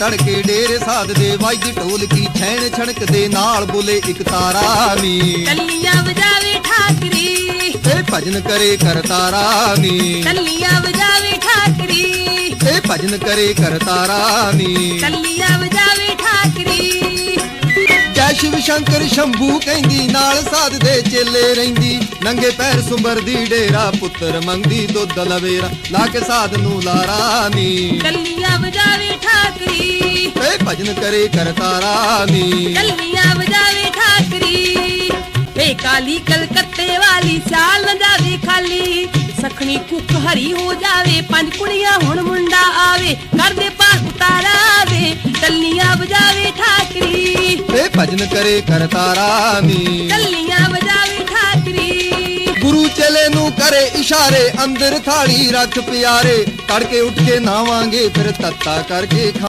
ਤੜਕੇ ਡੇਰੇ ਸਾਧ ਦੇ ਵੱਜਦੀ ਢੋਲਕੀ ਛੈਣ ਛਣਕ ਦੇ ਨਾਲ ਬੋਲੇ ਇੱਕ ਤਾਰਾ ਨੀ ਟੱਲੀਆਂ ਵਜਾਵੇ ਠਾਕਰੀ। ਇਹ ਭਜਨ ਕਰੇ ਕਰਤਾਰਾ ਨੀ ਟੱਲੀਆਂ ਵਜਾਵੇ ਠਾਕਰੀ। ਇਹ ਭਜਨ ਕਰੇ ਕਰਤਾਰਾ ਨੀ ਟੱਲੀਆਂ ਵਜਾਵੇ ਠਾਕਰੀ। ਜੈ ਸ਼ਿਵ ਸ਼ੰਕਰ ਸ਼ੰਭੂ ਕਹਿੰਦੀ ਨਾਲ ਸਾਧ ਦੇ ਚੇਲੇ ਰਹਿੰਦੀ। ਨੰਗੇ ਪੈਰ ਸੁੰਬਰਦੀ ਡੇਰਾ ਪੁੱਤਰ ਮੰਗਦੀ ਦੁੱਧ ਲਵੇਰਾ। ਲਾ ਕੇ ਸਾਧ ਨੂੰ ਲਾਰਾ ਨੀ ਭਜਨ ਕਰੇ ਕਰਤਾਰਾ ਨੀ। ਟੱਲੀਆਂ ਵਜਾਵੇ ਠਾਕਰੀ ਏ ਕਾਲੀ ਕਲਕੱਤੇ ਵਾਲੀ ਸਿਆਲ ਨਾ ਜਾਵੇ ਖਾਲੀ। ਸਖਣੀ ਕੁੱਕ ਹਰੀ ਹੋ ਜਾਵੇ ਪੰਜ ਕੁੜੀਆਂ ਹੁਣ ਮੁੰਡਾ ਆਵੇ ਕਰਦੇ ਪਾਸ ਉਤਾਰਾਵੇ ਟੱਲੀਆਂ ਵਜਾਵੇ ਠਾਕਰੀ। ਇਹ ਭਜਨ ਕਰੇ ਕਰਤਾਰਾ ਨੀ। ਟੱਲੀਆਂ ਵਜਾਵੇ ਠਾਕਰੀ। ਗੁਰੂ ਚੇਲੇ ਨੂੰ ਕਰੇ ਇਸ਼ਾਰੇ ਅੰਦਰ ਥਾਲੀ ਰੱਖ ਪਿਆਰੇ। ਤੜਕੇ ਉੱਠ ਕੇ ਨਾਵਾਂਗੇ ਫਿਰ ਤੱਤਾ ਕਰਕੇ